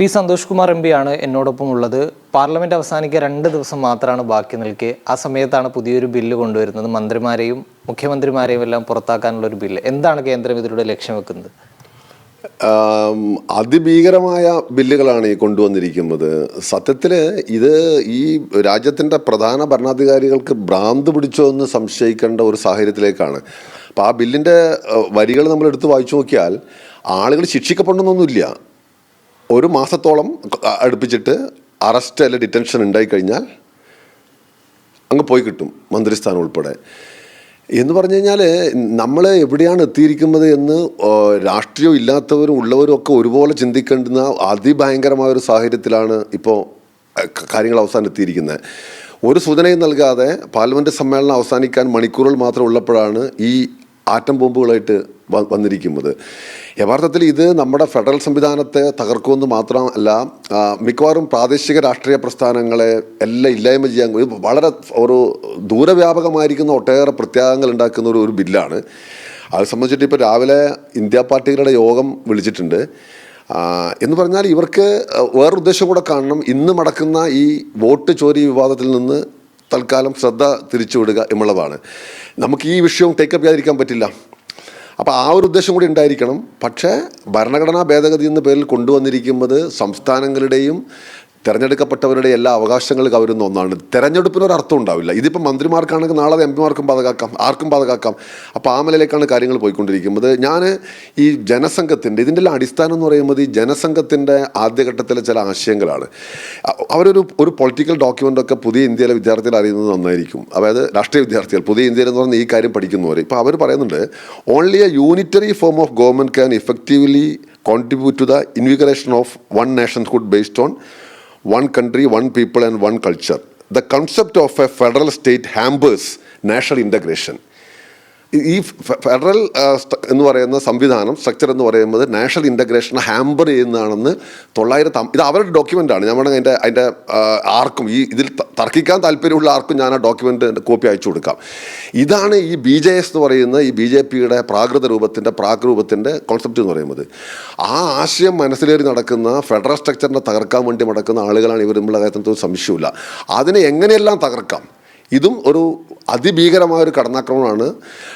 P Santhosh Kumar M ആണ് എന്നോടൊപ്പം ഉള്ളത്. പാർലമെന്റ് അവസാനിക്കാൻ രണ്ട് ദിവസം മാത്രമാണ് ബാക്കി നിൽക്കെ. ആ സമയത്താണ് പുതിയൊരു ബില്ല് കൊണ്ടുവരുന്നത്. മന്ത്രിമാരെയും മുഖ്യമന്ത്രിമാരെയും എല്ലാം പുറത്താക്കാനുള്ള ഒരു ബില്ല്. എന്താണ് കേന്ദ്രം ഇതിലൂടെ ലക്ഷ്യം വെക്കുന്നത്? അതിഭീകരമായ ബില്ലുകളാണ് ഈ കൊണ്ടുവന്നിരിക്കുന്നത്. സത്യത്തിൽ ഇത് ഈ രാജ്യത്തിന്റെ പ്രധാന ഭരണാധികാരികൾക്ക് ഭ്രാന്ത് പിടിച്ചോ എന്ന് സംശയിക്കേണ്ട ഒരു സാഹചര്യത്തിലേക്കാണ്. അപ്പോൾ ആ ബില്ലിന്റെ വരികൾ നമ്മൾ എടുത്ത് വായിച്ചു നോക്കിയാൽ ആളുകൾ ശിക്ഷിക്കപ്പെടണമെന്നൊന്നുമില്ല ഒരു മാസത്തോളം അടുപ്പിച്ചിട്ട് അറസ്റ്റ് അല്ലെ ഡിറ്റൻഷൻ ഉണ്ടായിക്കഴിഞ്ഞാൽ അങ്ങ് പോയി കിട്ടും മന്ത്രിസ്ഥാനം ഉൾപ്പെടെ. എന്ന് പറഞ്ഞു കഴിഞ്ഞാൽ നമ്മൾ എവിടെയാണ് എത്തിയിരിക്കുന്നത് എന്ന് രാഷ്ട്രീയം ഇല്ലാത്തവരും ഉള്ളവരും ഒക്കെ ഒരുപോലെ ചിന്തിക്കേണ്ടുന്ന അതിഭയങ്കരമായ ഒരു സാഹചര്യത്തിലാണ് ഇപ്പോൾ കാര്യങ്ങൾ അവസാനം എത്തിയിരിക്കുന്നത്. ഒരു സൂചനയും നൽകാതെ പാർലമെന്റ് സമ്മേളനം അവസാനിക്കാൻ മണിക്കൂറുകൾ മാത്രം ഉള്ളപ്പോഴാണ് ഈ ആറ്റം ബോംബുകളായിട്ട് വന്നിരിക്കുന്നത്. യഥാർത്ഥത്തിൽ ഇത് നമ്മുടെ ഫെഡറൽ സംവിധാനത്തെ തകർക്കുമെന്ന് മാത്രമല്ല മിക്കവാറും പ്രാദേശിക രാഷ്ട്രീയ പ്രസ്ഥാനങ്ങളെ എല്ലാം ഇല്ലായ്മ ചെയ്യാൻ വളരെ ഒരു ദൂരവ്യാപകമായിരിക്കുന്ന ഒട്ടേറെ പ്രത്യാഗങ്ങൾ ഉണ്ടാക്കുന്ന ഒരു ഒരു ബില്ലാണ്. അത് സംബന്ധിച്ചിട്ട് ഇപ്പോൾ രാവിലെ ഇന്ത്യ പാർട്ടികളുടെ യോഗം വിളിച്ചിട്ടുണ്ട്. എന്ന് പറഞ്ഞാൽ ഇവർക്ക് വേറൊരു ഉദ്ദേശം കൂടെ കാണണം. ഇന്ന് നടക്കുന്ന ഈ വോട്ട് ചോരി വിവാദത്തിൽ നിന്ന് തൽക്കാലം ശ്രദ്ധ തിരിച്ചുവിടുക എന്നുള്ളതാണ്. നമുക്ക് ഈ വിഷയവും ടേക്കപ്പ് ചെയ്യാതിരിക്കാൻ പറ്റില്ല. അപ്പോൾ ആ ഒരു ഉദ്ദേശം കൂടി ഉണ്ടായിരിക്കണം. പക്ഷേ ഭരണഘടനാ ഭേദഗതി എന്ന പേരിൽ കൊണ്ടുവന്നിരിക്കുന്നത് സംസ്ഥാനങ്ങളുടെയും തിരഞ്ഞെടുക്കപ്പെട്ടവരുടെ എല്ലാ അവകാശങ്ങൾ കവരുന്ന ഒന്നാണ്. തെരഞ്ഞെടുപ്പിന് ഒരു അർത്ഥം ഉണ്ടാവില്ല. ഇതിപ്പോൾ മന്ത്രിമാർക്കാണെങ്കിൽ നാളെ എം പിമാർക്കും പാതകാക്കാം ആർക്കും പാതകാക്കാം അപ്പോൾ ആ നിലയിലേക്കാണ് കാര്യങ്ങൾ പോയിക്കൊണ്ടിരിക്കുന്നത്. ഞാൻ ഈ ജനസംഘത്തിന്റെ ഇതിന്റെ എല്ലാം അടിസ്ഥാനം എന്ന് പറയുമ്പോൾ ഈ ജനസംഘത്തിന്റെ ആദ്യഘട്ടത്തിലെ ചില ആശയങ്ങളാണ്. അവരൊരു ഒരു പൊളിറ്റിക്കൽ ഡോക്യുമെന്റൊക്കെ പുതിയ ഇന്ത്യയിലെ വിദ്യാർത്ഥികൾ അറിയുന്നത് നന്നായിരിക്കും. അതായത് രാഷ്ട്രീയ വിദ്യാർത്ഥികൾ പുതിയ ഇന്ത്യയിൽ എന്ന് പറഞ്ഞാൽ ഈ കാര്യം പഠിക്കുന്നവർ ഇപ്പോൾ അവർ പറയുന്നുണ്ട് only a unitary form of government can effectively contribute to the invigoration of one nationhood based on one country, one people, and one culture. The concept of a federal state hampers national integration. ഈ- federal എന്ന് പറയുന്ന സംവിധാനം structure എന്ന് പറയുന്നത് national ഇന്റഗ്രേഷനെ hamper ചെയ്യുന്നതാണെന്ന് തൊള്ളായിരത്തി ഇത് അവരുടെ ഡോക്യുമെന്റാണ് നമ്മുടെ അതിന്റെ അതിന്റെ ആർക്കും ഈ ഇതിൽ തർക്കിക്കാൻ താല്പര്യമുള്ള ആർക്കും ഞാൻ ആ ഡോക്യുമെന്റ് കോപ്പി അയച്ചു കൊടുക്കാം. ഇതാണ് ഈ ബി ജെ എസ് എന്ന് പറയുന്ന ഈ ബി ജെ പിയുടെ പ്രാകൃത രൂപത്തിന്റെ പ്രാക് രൂപത്തിന്റെ കോൺസെപ്റ്റ് എന്ന് പറയുന്നത്. ആ ആശയം മനസ്സിലേറി നടക്കുന്ന ഫെഡറൽ സ്ട്രക്ചറിനെ തകർക്കാൻ വേണ്ടി നടക്കുന്ന ആളുകളാണ് ഇവർ നമ്മളെ കാര്യത്തിൽ ഒരു സംശയമില്ല അതിനെ എങ്ങനെയെല്ലാം തകർക്കാം? ഇതും ഒരു അതിഭീകരമായ ഒരു കടന്നാക്രമണമാണ്.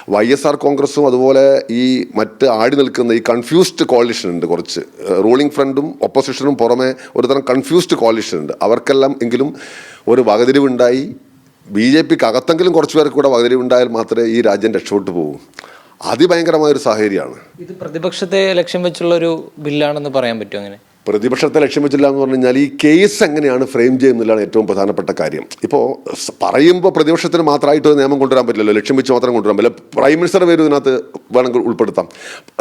വൈ എസ് ആർ കോൺഗ്രസും അതുപോലെ ഈ മറ്റ് ആടി നിൽക്കുന്ന ഈ കൺഫ്യൂസ്ഡ് കോളിഷൻ ഉണ്ട് കുറച്ച്. റൂളിംഗ് ഫ്രണ്ടും ഒപ്പോസിഷനും പുറമെ ഒരുതരം കൺഫ്യൂസ്ഡ് കോളിഷൻ ഉണ്ട്. അവർക്കെല്ലാം എങ്കിലും ഒരു വകതിരിവുണ്ടായി. ബി ജെ പിക്ക് അകത്തെങ്കിലും കുറച്ച് പേർക്ക് കൂടെ വകതിരിവുണ്ടായാൽ മാത്രമേ ഈ രാജ്യം രക്ഷപ്പെട്ടു പോകൂ. അതിഭയങ്കരമായ ഒരു സാഹചര്യമാണ്. ഇത് പ്രതിപക്ഷത്തെ ലക്ഷ്യം വെച്ചുള്ള ഒരു ബില്ലാണെന്ന് പറയാൻ പറ്റുമോ അങ്ങനെ? പ്രതിപക്ഷത്തെ ലക്ഷ്യം വെച്ചില്ല എന്ന് പറഞ്ഞു കഴിഞ്ഞാൽ ഈ കേസ് എങ്ങനെയാണ് ഫ്രെയിം ചെയ്യുന്നതിലാണ് ഏറ്റവും പ്രധാനപ്പെട്ട കാര്യം. ഇപ്പോൾ പറയുമ്പോൾ പ്രതിപക്ഷത്തിന് മാത്രമായിട്ട് നിയമം കൊണ്ടുവരാൻ പറ്റില്ലല്ലോ. ലക്ഷ്യം വെച്ച് മാത്രം കൊണ്ടുവരാൻ പറ്റില്ല. പ്രൈം മിനിസ്റ്റർ പേര് ഇതിനകത്ത് വേണമെങ്കിൽ ഉൾപ്പെടുത്താം.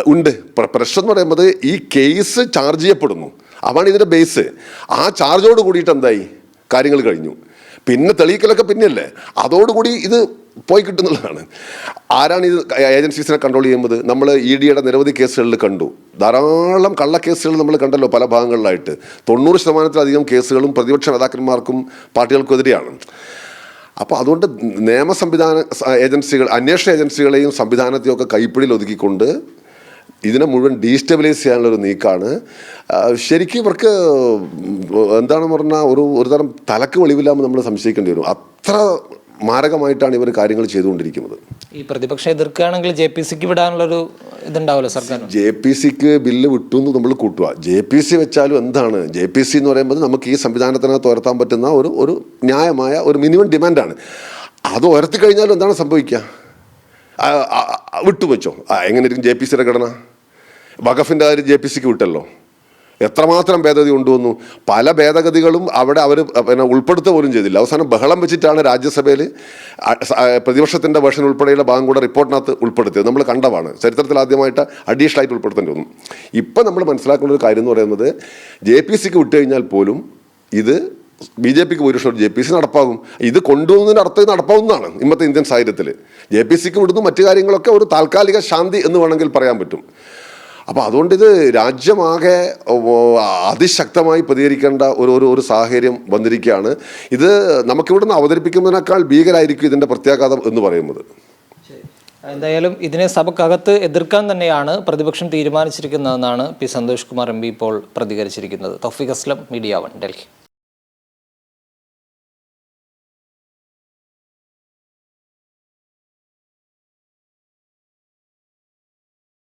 ഉണ്ട്. പ്രശ്നം എന്ന് പറയുമ്പോൾ ഈ കേസ് ചാർജ് ചെയ്യപ്പെടുന്നു. അതാണ് ഇതിന്റെ ബേസ് ആ ചാർജോട് കൂടിയിട്ട് എന്തായി? കാര്യങ്ങൾ കഴിഞ്ഞു. പിന്നെ തെളിയിക്കലൊക്കെ പിന്നെയല്ലേ? അതോടുകൂടി ഇത് പോയി കിട്ടുന്നതാണ് ആരാണ് ഇത് ഏജൻസീസിനെ കൺട്രോൾ ചെയ്യുന്നത്? നമ്മൾ ഇ ഡിയുടെ നിരവധി കേസുകളിൽ കണ്ടു. ധാരാളം കള്ള കള്ളക്കേസുകൾ നമ്മൾ കണ്ടല്ലോ പല ഭാഗങ്ങളിലായിട്ട്. തൊണ്ണൂറ് ശതമാനത്തിലധികം കേസുകളും പ്രതിപക്ഷ നേതാക്കന്മാർക്കും പാർട്ടികൾക്കെതിരെയാണ് അപ്പോൾ അതുകൊണ്ട് നിയമ സംവിധാന ഏജൻസികൾ അന്വേഷണ ഏജൻസികളെയും സംവിധാനത്തെയും ഒക്കെ കൈപ്പിടിയിൽ ഒതുക്കിക്കൊണ്ട് ഇതിനെ മുഴുവൻ ഡീസ്റ്റബിലൈസ് ചെയ്യാനുള്ളൊരു നീക്കാണ്. ശരിക്കും ഇവർക്ക് എന്താണെന്ന് പറഞ്ഞാൽ ഒരു ഒരു തരം തലക്ക് വെളിവില്ലാമെന്ന് നമ്മൾ സംശയിക്കേണ്ടി വരും. അത്ര മാരകമായിട്ടാണ് ഇവർ കാര്യങ്ങൾ ചെയ്തുകൊണ്ടിരിക്കുന്നത്. ഈ പ്രതിപക്ഷം എതിർക്കുകയാണെങ്കിൽ ജെ പി സിക്ക് വിടാനുള്ളൊരു ഇതുണ്ടാവല്ലോ സർക്കാർ ജെ പി സിക്ക് ബില്ല് വിട്ടു എന്ന് നമ്മൾ കൂട്ടുക. ജെ പി സി വെച്ചാലും എന്താണ്? ജെ പി സി എന്ന് പറയുമ്പോൾ നമുക്ക് ഈ സംവിധാനത്തിനകത്ത് ഉയർത്താൻ പറ്റുന്ന ഒരു ഒരു ന്യായമായ ഒരു മിനിമം ഡിമാൻഡാണ്. അത് ഉയർത്തി കഴിഞ്ഞാലും എന്താണ് സംഭവിക്കുക? വിട്ടുവെച്ചോ ആ, ആ, വിട്ടു വെച്ചോ ആ, എങ്ങനെ ഇരിക്കും ജെ പി സിയുടെ ഘടന? വഖഫിന്റെ കാര്യം ജെ പി സിക്ക് വിട്ടല്ലോ. എത്രമാത്രം ഭേദഗതി കൊണ്ടുവന്നു? പല ഭേദഗതികളും അവിടെ അവർ പിന്നെ ഉൾപ്പെടുത്തുക പോലും ചെയ്തില്ല. അവസാനം ബഹളം വെച്ചിട്ടാണ് രാജ്യസഭയിൽ പ്രതിപക്ഷത്തിന്റെ വേർഷൻ ഉൾപ്പെടെയുള്ള ഭാഗം കൂടെ റിപ്പോർട്ടിനകത്ത് ഉൾപ്പെടുത്തിയത്. നമ്മൾ കണ്ടതാണ്. ചരിത്രത്തിൽ ആദ്യമായിട്ട് അഡീഷണൽ ആയിട്ട് ഉൾപ്പെടുത്തേണ്ടി വന്നു. ഇപ്പം നമ്മൾ മനസ്സിലാക്കേണ്ട ഒരു കാര്യം എന്ന് പറയുന്നത് ജെ പി സിക്ക് വിട്ടു കഴിഞ്ഞാൽ പോലും ഇത് ബി ജെ പിക്ക് ഭൂരിപക്ഷം ജെ പി സി നടപ്പാകും. ഇത് കൊണ്ടുപോകുന്നതിന്റെ അർത്ഥം നടപ്പാവുന്നതാണ് ഇന്നത്തെ ഇന്ത്യൻ സാഹചര്യത്തിൽ ജെ പി സിക്ക് വിടുന്നു മറ്റു കാര്യങ്ങളൊക്കെ ഒരു താൽക്കാലിക ശാന്തി എന്ന് വേണമെങ്കിൽ പറയാൻ പറ്റും. അപ്പോൾ അതുകൊണ്ട് ഇത് രാജ്യമാകെ അതിശക്തമായി പ്രതികരിക്കേണ്ട ഒരു ഒരു ഒരു സാഹചര്യം വന്നിരിക്കുകയാണ്. ഇത് നമുക്കിവിടെ നിന്ന് അവതരിപ്പിക്കുന്നതിനേക്കാൾ ഭീകരായിരിക്കും ഇതിന്റെ പ്രത്യാഘാതം എന്ന് പറയുന്നത്. എന്തായാലും ഇതിനെ സഭക്കകത്ത് എതിർക്കാൻ തന്നെയാണ് പ്രതിപക്ഷം തീരുമാനിച്ചിരിക്കുന്നതെന്നാണ് പി സന്തോഷ് കുമാർ എം ഇപ്പോൾ പ്രതികരിച്ചിരിക്കുന്നത്. Thoufeeq Aslam media one Delhi.